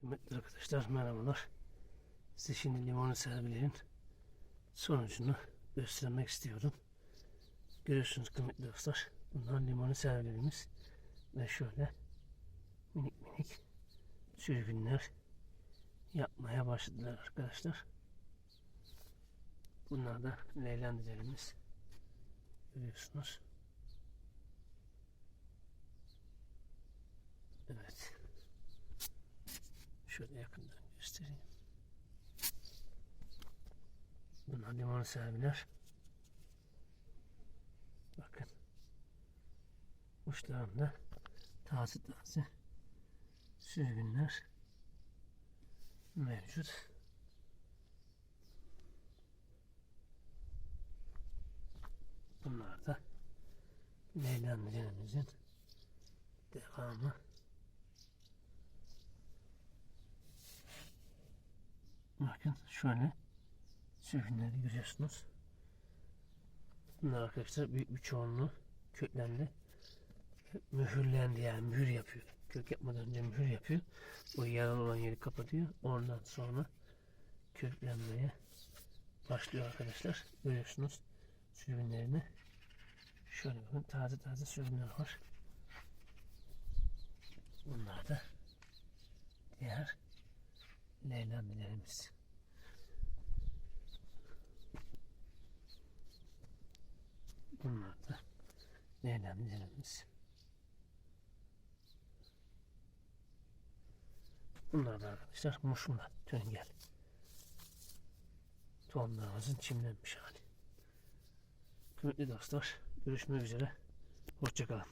Kıymetli arkadaşlar merhabalar. Size şimdi limonu servilerin sonucunu göstermek istiyorum. Görüyorsunuz kıymetli dostlar. Bunlar limonu servilerimiz. Ve şöyle minik minik sürgünler yapmaya başladılar arkadaşlar. Bunlar da leylendilerimiz. Görüyorsunuz. Bunlar limon serviler. Bakın. Uçlarında taze taze sürgünler mevcut. Bunlar da leylanlarımızın devamı. Bakın şöyle sürgünleri görüyorsunuz. Bunlar arkadaşlar büyük bir çoğunluğu köklendi. Mühürlendi yani mühür yapıyor. Kök yapmadan önce mühür yapıyor. O yaralı olan yeri kapatıyor. Ondan sonra köklenmeye başlıyor arkadaşlar. Görüyorsunuz sürgünlerini. Şöyle bakın taze taze sürgünler var. Bunlar da diğer leylanmilerimiz. Bunlar da leylanmilerimiz. Bunlar da arkadaşlar muşmula, töngel. Tohumlarımızın çimlenmiş hali. Kıymetli dostlar, görüşmek üzere. Hoşçakalın.